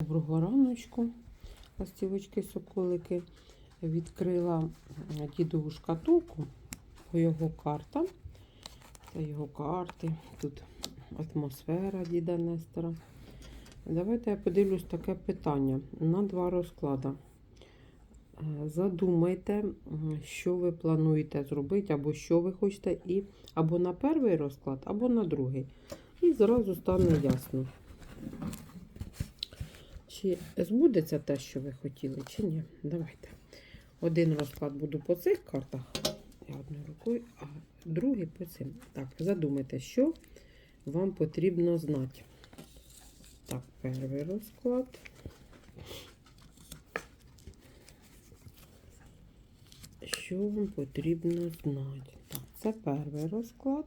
Доброго раночку, ластівочки соколики. Відкрила дідову шкатулку його картам. Це його карти. Тут атмосфера діда Нестора. Давайте я подивлюсь таке питання на два розклади. Е, Задумайте, що ви плануєте зробити, або що ви хочете, і або на перший розклад, або на другий. І зразу стане ясно. Чи збудеться те, що ви хотіли, чи ні? Давайте. Один розклад буду по цих картах. Я одною рукою, а другий по цим. Так, задумайте, що вам потрібно знати. Так, перший розклад. Що вам потрібно знати? Так, це перший розклад.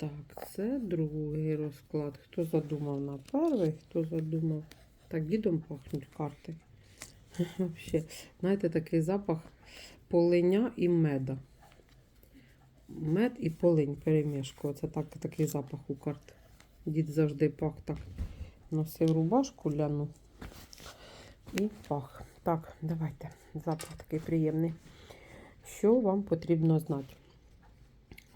Так, це другий розклад. Хто задумав на перший, хто задумав. Так, дідом пахнуть карти. Вообще, знаєте, такий запах полиня і меда. Мед і полинь перемішку. Це так, такий запах у карт. Дід завжди пах так. Носив рубашку ляну і пах. Так, давайте. Запах такий приємний. Що вам потрібно знати?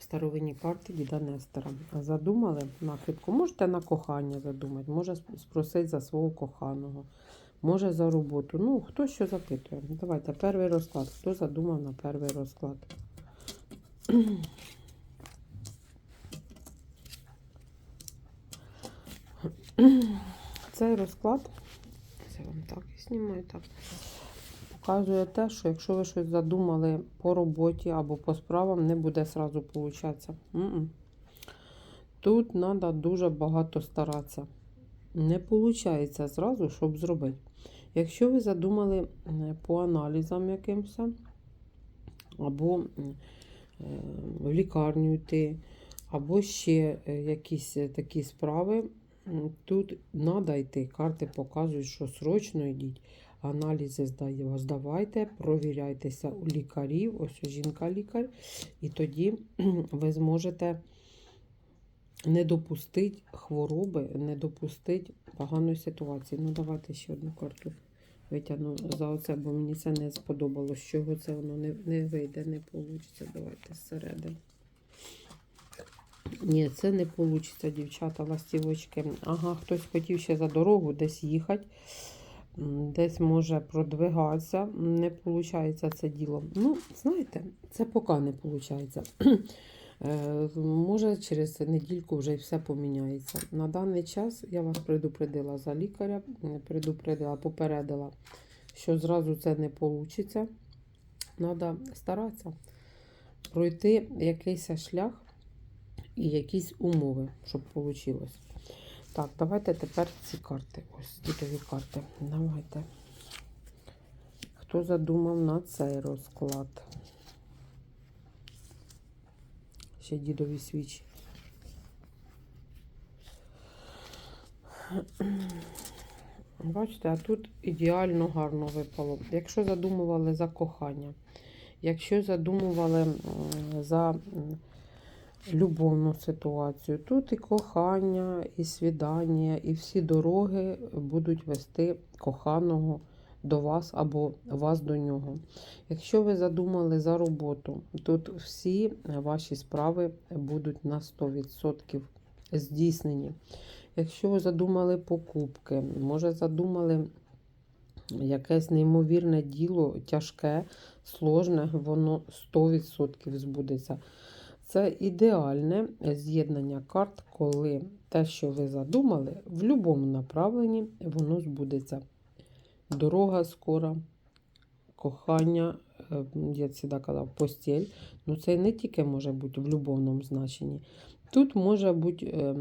Старовинні карти діда Нестора. Задумали нахибку. Можете на кохання задумати, може спросити за свого коханого, може за роботу. Ну, хто що запитує. Давайте перший розклад. Хто задумав на перший розклад? Цей розклад, це вам так і знімаю так. Показує те, що якщо ви щось задумали по роботі або по справам, не буде сразу получатися. Тут треба дуже багато старатися. Не виходить зразу, щоб зробити. Якщо ви задумали е, по аналізам якимось, або е, в лікарню йти, або ще е, якісь такі справи, тут треба йти. Карти показують, що срочно йдіть. Аналізи здавайте, провіряйтеся у лікарів, ось жінка-лікар, і тоді ви зможете не допустити хвороби, не допустити поганої ситуації. Ну, давайте ще одну карту витягну за оце, бо мені це не сподобалось. З чого це воно не, не вийде, не вийде. Давайте зсередини. Ні, це не вийде, дівчата, ластівочки. Ага, хтось хотів ще за дорогу десь їхати, десь може продвигатися. Не виходить це діло. Ну, знаєте, це поки не виходить. Е, Може, через недільку вже все поміняється. На даний час я вас предупредила за лікаря, е, предупредила, попередила, що зразу це не вийде. Треба старатися пройти якийсь шлях і якісь умови, щоб вийшло. Так, давайте тепер ці карти. Ось дідові карти. Давайте. Хто задумав на цей розклад? Ще дідові свічі. Бачите, а тут ідеально гарно випало. Якщо задумували за кохання, якщо задумували за любовну ситуацію, тут і кохання, і свідання, і всі дороги будуть вести коханого до вас або вас до нього. Якщо ви задумали за роботу, тут всі ваші справи будуть на 100% здійснені. Якщо ви задумали покупки, може задумали якесь неймовірне діло, тяжке, сложне, воно 100% збудеться. Це ідеальне з'єднання карт, коли те, що ви задумали, в будь-якому направленні воно збудеться. Дорога скора, кохання, е, я завжди казав, постіль. Ну, це не тільки може бути в любовному значенні. Тут може бути е,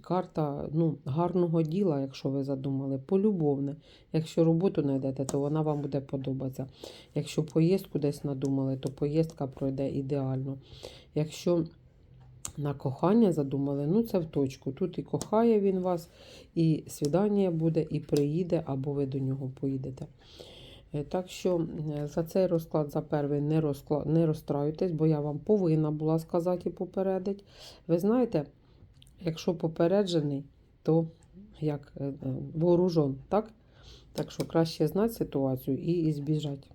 карта ну, гарного діла, якщо ви задумали, полюбовне. Якщо роботу знайдете, то вона вам буде подобатися. Якщо поїздку десь надумали, то поїздка пройде ідеально. Якщо на кохання задумали, ну це в точку. Тут і кохає він вас, і свідання буде, і приїде, або ви до нього поїдете. Е, Так що за цей розклад за перший не, розклад, не розстраюйтесь, бо я вам повинна була сказати і попередити. Ви знаєте, якщо попереджений, то як е, е, вооружен, так? Так що краще знати ситуацію і збіжати.